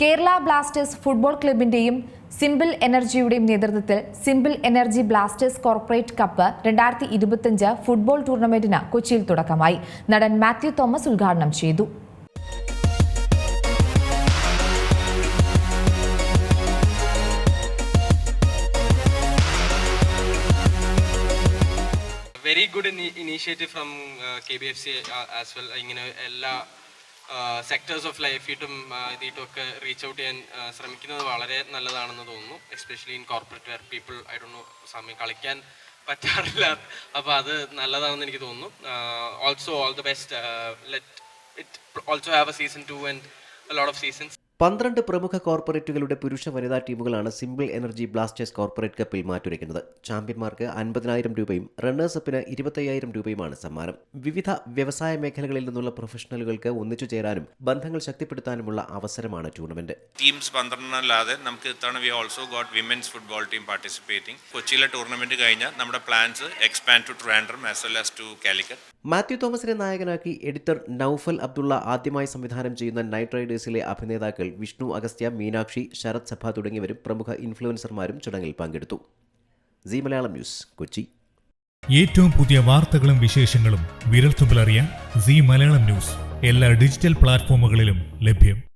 Kerala Blasters football ക്ലബിന്റെയും simple എനർജിയുടെയും നേതൃത്വത്തിൽ simple energy Blasters corporate cup രണ്ടായിരത്തി ഇരുപത്തിയഞ്ച് ഫുട്ബോൾ ടൂർണമെന്റിന് കൊച്ചിയിൽ തുടക്കമായി. നടൻ മാത്യു തോമസ് ഉദ്ഘാടനം ചെയ്തു. Very good initiative from K B F C as well ഇങ്ങനെ എല്ലാ സെക്ടേഴ്സ് ഓഫ് ലൈഫിട്ടും ഇതിട്ടൊക്കെ റീച്ച് ഔട്ട് ചെയ്യാൻ ശ്രമിക്കുന്നത് വളരെ നല്ലതാണെന്ന് തോന്നുന്നു. Especially in corporate where people I do know സമയം കളിക്കാൻ പറ്റാറില്ല. അപ്പോൾ അത് നല്ലതാണെന്ന് എനിക്ക് തോന്നുന്നു. Also all the best let it also have a season two and lot of seasons പന്ത്രണ്ട് പ്രമുഖ കോർപ്പറേറ്റുകളുടെ പുരുഷ വനിതാ ടീമുകളാണ് സിമ്പിൾ എനർജി ബ്ലാസ്റ്റേഴ്സ് കോർപ്പറേറ്റ് കപ്പിൽ മാറ്റുരയ്ക്കുന്നത്. ചാമ്പ്യന്മാർക്ക് അൻപതിനായിരം രൂപയും റണ്ണേഴ്സ് അപ്പിന് ഇരുപത്തയ്യായിരം രൂപയുമാണ് സമ്മാനം. വിവിധ വ്യവസായ മേഖലകളിൽ നിന്നുള്ള പ്രൊഫഷണലുകൾക്ക് ഒന്നിച്ചു ചേരാനും ബന്ധങ്ങൾ ശക്തിപ്പെടുത്താനുമുള്ള അവസരമാണ് ടൂർണമെന്റ്. ടീംസ് പന്ത്രണ്ടല്ലാതെ നമുക്ക് ഇത്തവണ we also got women's football team participating കൊച്ചിയിലെ ടൂർണമെന്റ് കഴിഞ്ഞാൽ നമ്മുടെ plans expand to Trivandrum as well as to Calicut Mathew തോമസിനെ നായകനാക്കി എഡിറ്റർ നൌഫൽ അബ്ദുള്ള ആദ്യമായി സംവിധാനം ചെയ്യുന്ന നൈറ്റ് റൈഡേഴ്സിലെ അഭിനേതാക്കൾ വിഷ്ണു അഗസ്ത്യ മീനാക്ഷി ശരത് സഭ തുടങ്ങിയവരും പ്രമുഖ ഇൻഫ്ലുവൻസർമാരും ചടങ്ങിൽ പങ്കെടുത്തു. Zee Malayalam news Kochi. ഏറ്റവും പുതിയ വാർത്തകളും വിശേഷങ്ങളും വിരൽത്തുമ്പിലറിയാൻ സി മലയാളം ന്യൂസ് എല്ലാ ഡിജിറ്റൽ പ്ലാറ്റ്ഫോമുകളിലും ലഭ്യം.